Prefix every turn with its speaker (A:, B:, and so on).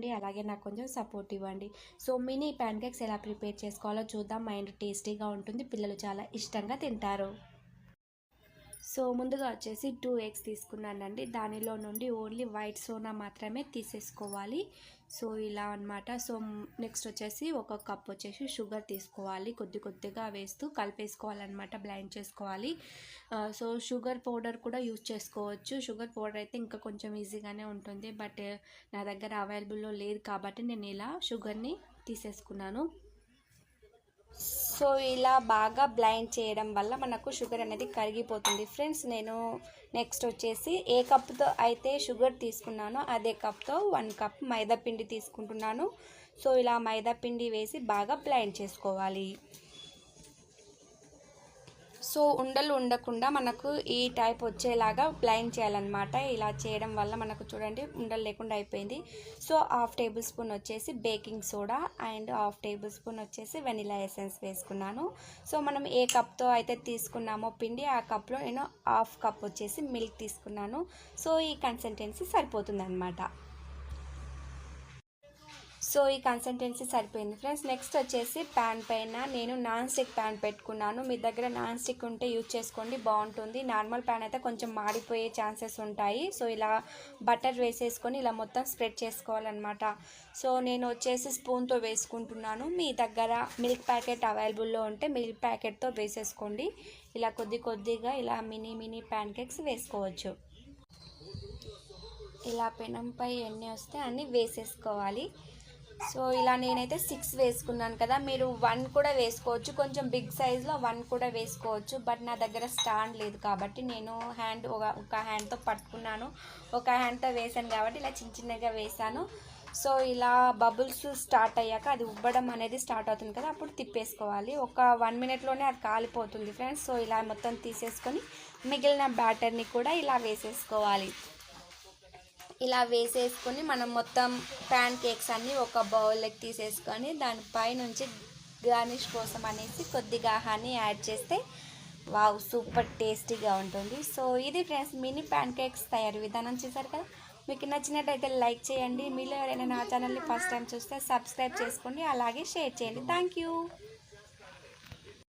A: చేసుకోండి. అలాగే నాకు కొంచెం సపోర్ట్ ఇవ్వండి. సో మినీ ప్యాన్ కేక్స్ ఎలా ప్రిపేర్ చేసుకోవాలో చూద్దాం. మైండ్ టేస్టీగా ఉంటుంది. పిల్లలు చాలా ఇష్టంగా తింటారు. సో ముందుగా వచ్చేసి టూ ఎగ్స్ తీసుకున్నానండి. దానిలో నుండి ఓన్లీ వైట్ సోనా మాత్రమే తీసేసుకోవాలి. సో ఇలా అనమాట సో నెక్స్ట్ వచ్చేసి ఒక కప్ వచ్చేసి షుగర్ తీసుకోవాలి. కొద్ది కొద్దిగా వేస్తూ కలిపేసుకోవాలన్నమాట. బ్లైండ్ చేసుకోవాలి. సో షుగర్ పౌడర్ కూడా యూజ్ చేసుకోవచ్చు. షుగర్ పౌడర్ అయితే ఇంకా కొంచెం ఈజీగానే ఉంటుంది. బట్ నా దగ్గర అవైలబుల్లో లేదు కాబట్టి నేను ఇలా షుగర్ని తీసేసుకున్నాను. సో ఇలా బాగా బ్లైండ్ చేయడం వల్ల మనకు షుగర్ అనేది కరిగిపోతుంది. ఫ్రెండ్స్ నేను నెక్స్ట్ వచ్చేసి ఏ కప్తో అయితే షుగర్ తీసుకున్నానో అదే కప్తో వన్ కప్ మైదా పిండి తీసుకుంటున్నాను. సో ఇలా మైదా పిండి వేసి బాగా బ్లైండ్ చేసుకోవాలి. సో ఉండలు ఉండకుండా మనకు ఈ టైప్ వచ్చేలాగా బ్లైండ్ చేయాలన్నమాట. ఇలా చేయడం వల్ల మనకు చూడండి ఉండలు లేకుండా అయిపోయింది. సో హాఫ్ టేబుల్ స్పూన్ వచ్చేసి baking soda and half tablespoon వచ్చేసి వెనిలా ఎసెన్స్ వేసుకున్నాను. సో మనం ఏ కప్తో అయితే తీసుకున్నామో పిండి ఆ కప్లో నేను హాఫ్ కప్ వచ్చేసి మిల్క్ తీసుకున్నాను. సో ఈ కన్సిస్టెన్సీ సరిపోతుంది సో ఈ కన్సిస్టెన్సీ సరిపోయింది. ఫ్రెండ్స్ నెక్స్ట్ వచ్చేసి ప్యాన్ పైన నేను నాన్ స్టిక్ ప్యాన్ పెట్టుకున్నాను. మీ దగ్గర నాన్ స్టిక్ ఉంటే యూజ్ చేసుకోండి బాగుంటుంది. నార్మల్ ప్యాన్ అయితే కొంచెం మాడిపోయే ఛాన్సెస్ ఉంటాయి. సో ఇలా బటర్ వేసేసుకొని ఇలా మొత్తం స్ప్రెడ్ చేసుకోవాలన్నమాట. సో నేను వచ్చేసి స్పూన్తో వేసుకుంటున్నాను. మీ దగ్గర మిల్క్ ప్యాకెట్ అవైలబుల్లో ఉంటే మిల్క్ ప్యాకెట్తో వేసేసుకోండి. ఇలా కొద్ది కొద్దిగా ఇలా మినీ మినీ ప్యాన్ కేక్స్ వేసుకోవచ్చు. ఇలా పెనంపై ఎన్ని వస్తే అన్నీ వేసేసుకోవాలి. సో ఇలా నేనైతే సిక్స్ వేసుకున్నాను కదా. మీరు వన్ కూడా వేసుకోవచ్చు. కొంచెం బిగ్ సైజ్లో వన్ కూడా వేసుకోవచ్చు. బట్ నా దగ్గర స్టాండ్ లేదు కాబట్టి నేను హ్యాండ్ ఒక ఒక హ్యాండ్తో పట్టుకున్నాను. ఒక హ్యాండ్తో వేసాను కాబట్టి ఇలా చిన్న చిన్నగా వేసాను సో ఇలా బబుల్స్ స్టార్ట్ అయ్యాక అది ఉబ్బడం అనేది స్టార్ట్ అవుతుంది కదా. అప్పుడు తిప్పేసుకోవాలి. ఒక వన్ మినిట్లోనే అది కాలిపోతుంది ఫ్రెండ్స్ సో ఇలా మొత్తం తీసేసుకొని మిగిలిన బ్యాటర్ని కూడా ఇలా వేసేసుకోవాలి. ఇలా వేసేసుకొని మనం మొత్తం ప్యాన్ కేక్స్ అన్నీ ఒక బౌల్లోకి తీసేసుకొని దానిపై నుంచి గార్నిష్ కోసం అనేసి కొద్దిగా హనీ యాడ్ చేస్తే వావ్ సూపర్ టేస్టీగా ఉంటుంది. సో ఇది ఫ్రెండ్స్ మినీ ప్యాన్ కేక్స్ తయారు విధానం చూసారు కదా? మీకు నచ్చినట్టయితే లైక్ చేయండి. మీలో ఎవరైనా నా ఛానల్ని ఫస్ట్ టైం చూస్తే సబ్స్క్రైబ్ చేసుకోండి. అలాగే షేర్ చేయండి. Thank you.